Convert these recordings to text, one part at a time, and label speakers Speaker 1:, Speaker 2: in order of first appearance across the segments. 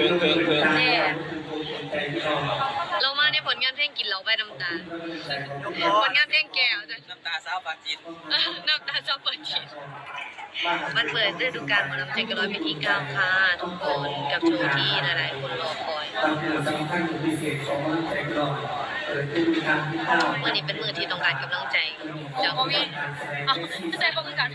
Speaker 1: เกินเกิน
Speaker 2: แน่เรามาในผลงานเพลงกินเหล้าไปน้ำตาผลงานเพลงแก้วจ้ะ
Speaker 1: น้ำตาสาวปากจิต
Speaker 2: น้ำตาชอบเปิดชิดมันเปิดฤดูกาลหมอลำใจกระร้อยพิธีเก้าค่ะ ทุกคนกับโชว์ที่หลายๆคนรอคอย
Speaker 3: ตามหัวสำคัญพิเศษของมันใจกรองเปิดฤดูกาลที่เก้า
Speaker 2: เมื่อนี้เป็นมือที่ต้องการกำลังใจจากพ่อพี่
Speaker 4: อ๋อใจป้องกัน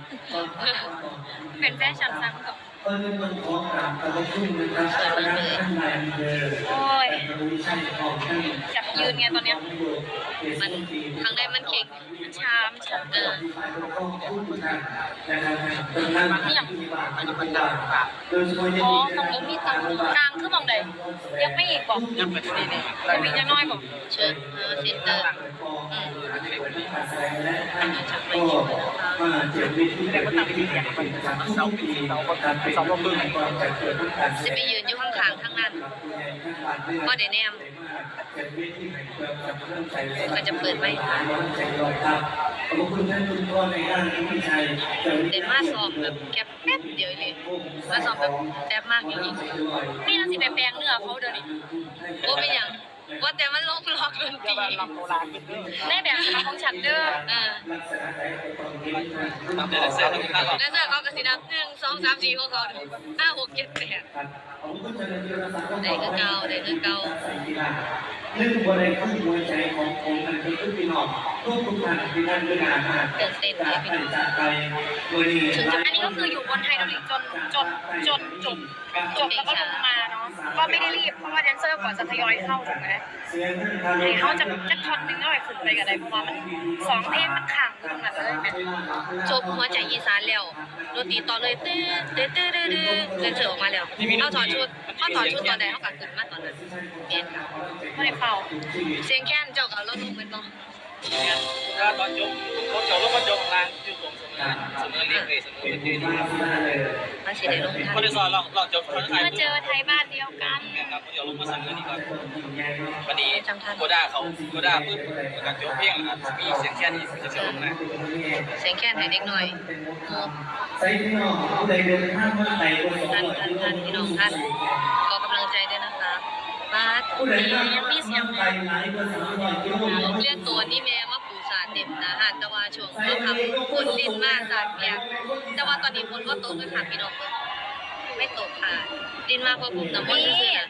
Speaker 4: เป็นแฟชั่นซ้ำกับ
Speaker 3: เปิดมันของกลางตะลุกขึ้นนะครับคณะท่านนายอำเภอ
Speaker 4: โอ้ย
Speaker 3: แต่ดูช่างของท่าน
Speaker 4: อยากยืนไงตอนเนี้ย
Speaker 2: มันทางใดมันเก่ง
Speaker 4: ชามชา
Speaker 2: เออ
Speaker 3: โดยเฉพาะ
Speaker 4: อ๋อของรถมีตังค์กลางคือมองใดยังไม่อีกบอก
Speaker 1: ยังเป็นที่นี่
Speaker 4: ยังมียังน้อยบอก
Speaker 2: เชิญเออซินเตอร์อืม
Speaker 3: มาเจ็บวิธีแต่ก็ตั้งที่องเป็นประจำเสาปีเสาก็เสาบึ้งจะ
Speaker 2: ไปยืนอยู่ข้างๆทั้งนั้นก็ได้แนม ก็จะเปิดไว้
Speaker 3: ขอบคุณท่านคุณพ่อในด้านที่ชัย
Speaker 2: เดนมาซ้อมแบบแค่แป๊บเดียวเลยมาซ้อมแบบแป๊บมากจริง
Speaker 4: นี่เราสิไปแปลงเนื้อเขาเดี๋ยวนี้
Speaker 2: ๆโอ้เป็นอย่าง ว่าแต่มันลงล็อกดนตรี
Speaker 4: ในแบบฉบับของฉันเด้อ
Speaker 2: เออ
Speaker 1: ทำได้เสร็จแล้วครับ
Speaker 2: แล้วเสื้อเขาก็สินับหนึ่งสองสามสี่ของเขาห้าหกเจ็ดแปดได้คือเก่าได้คือเก่า
Speaker 3: เรื่องบริการหัวใจของผมมันคือพี่น้องทุกทุกท่านที่ท่านด้วยอาหารจากไปวันนี้
Speaker 4: อันนี้ก็คืออยู่บนไฮดรอลิกจนจนจนจบจบแล้วก็ลงมาเนาะ ก็ไม่ได้รีบเพราะว่าแดนเซอร์ก่อนจะทยอยเข้าถูกไหมให้เขาจะจะทอนหนึงก็ไปขึ้นไปกันได้เพราะว่ามันสองเพลงมันขังอยู่ตรงนั้นเลยแม่
Speaker 2: จบหัวใจอีสานแล้วดนตรีต่อเลยตื้อตื้อตื้อตื้อตื้อเดินเสือออกมาแล้วเขาถอดชุดเขาถอดชุดตอนใดเขากัขึ้นมาตอนนั้นเห็น
Speaker 4: ไม่ได้เข้า
Speaker 2: เสียงแค้นเจ้ากับรถลูกเป็นบ่
Speaker 1: ถ้าตอนจบคนเขาลงมาจบล่างอยู่ตรงเสมอเสมอเล็กเลยเสมอเล็กเลย
Speaker 2: มันสิได้ลงทั
Speaker 1: คน
Speaker 2: น
Speaker 1: ที่สอนลองลองจบคนไทย
Speaker 4: มาเจอไทยบ้านเดียวกัน
Speaker 1: ครับเดี๋ยวลงมาเสมอนี่ก่อนวันนี้โคด้าเขาโคด้าปุ๊บกับจบเพลงนะครับมีเสียงแค่นี้จะจะลงนะ
Speaker 2: เสียงแค้นให้เด็กหน่อยงบ
Speaker 3: ใส่พี่น้องผู้ใดเดินทางมาไกลกว่าสอง
Speaker 2: ท่าน
Speaker 3: ร้อย
Speaker 2: ท่านท่านพี่น้องท่านขอกำลังใจด้วยนะคะบาส
Speaker 3: ผู้ใดนั่งมีเสียงไกลหลายกว่าสามร้อยกิโลเมตร
Speaker 2: เรียกตัวนี่แม่มาปูสาด เต็มนะฮะแต่ว่าช่วงเขาทำฝนลิ้นมากสาดเปียกแต่ว่าตอนนี้ฝนก็ตกเลยค่ะพี่น้องไม่ตกค่ะดินมากเพราะผมน้ำมันซื่อๆนะ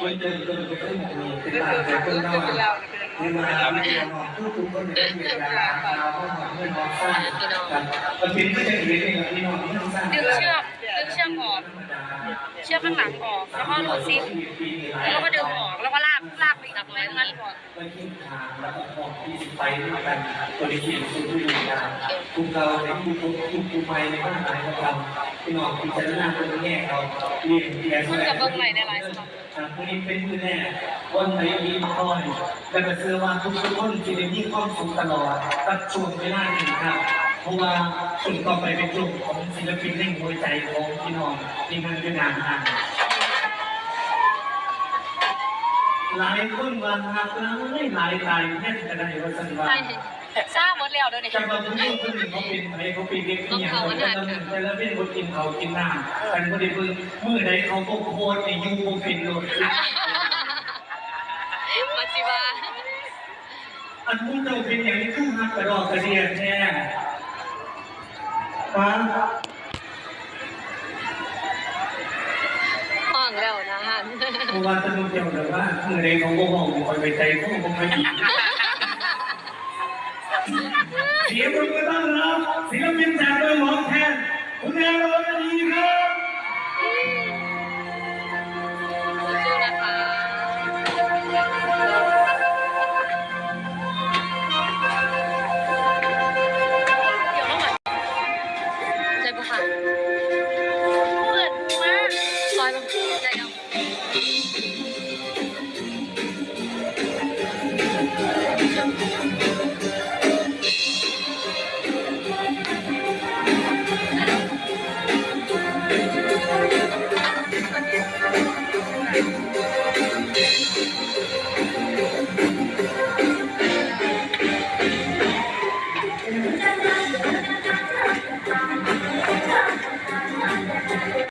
Speaker 3: คนเดินเดินไปขึ้นเป็นลานแต่คนเราเวลาไม่ยอมผู้ทุกคนเดินเวลาเราก็หวังเงินออกสร้างกันมันเป็นที่จะเห็นเองพี่น้องที่ต้องสร้าง
Speaker 4: ดึงเชือกดึงเชือกออก เชือกข้างหลังออกแล้วก็รูดซิปแล้วก็ดึงออกแล้วก็ลากลากไปอีกไว้ตรงนั้นก่อน
Speaker 3: ไปทิ้งทางแล้วก็ออกที่สิไปด้วยกันบริสุทธิ์สุดที่ดูงานคุณเราในคุณคุณคุณคุณไปในบ้านไหนของเราพี่น้องพิจารณาตัวแง่เราเรียนเรียน
Speaker 4: มันกับเบิ้งไหลในหลายสมัคร
Speaker 3: ครับวันนี้เป็นมือแน่วันไหนมีคอยและก็เชื่อว่าทุกคนจะได้มีความสุขตลอดตัดช่วงเวลาหนึ่งครับ เพราะว่าสุดต่อไปเป็นกลุ่มของศิลปินในหัวใจของพี่น้องที่มันเป็นงานทางหลายคนวันหักแล้วไม่หลายหลายแน่นกันได้ว่าสันว่า
Speaker 4: ใช่ทราบหมดแล้วเด้อเนี่ย
Speaker 3: จะมาพูดเรื่องคนหนึ่งเขาเป็นอะไรเขาเป็นเด็กที่อย่างเขาจะดำเนินไปแล้วเป็นคนกินเขากินน้ำกันคนเดียวมือใดเขาก็โคตรในยูโคเป็นโลด
Speaker 2: มาจิวา
Speaker 3: อันมุ่งเจ้าเป็นอย่างนี้คือฮักกระดอกกระเดียนแท้ ฟ้า
Speaker 2: ห้องแล้วนะฮะ
Speaker 3: เพราะว่าตนุเดียวแต่ว่ามือใดเขาก็ห้องคอยไปใจพวกผมไม่ดีเสียงมือก็ต้องรับศิลปินจากโดยหมอแทนคุณแม่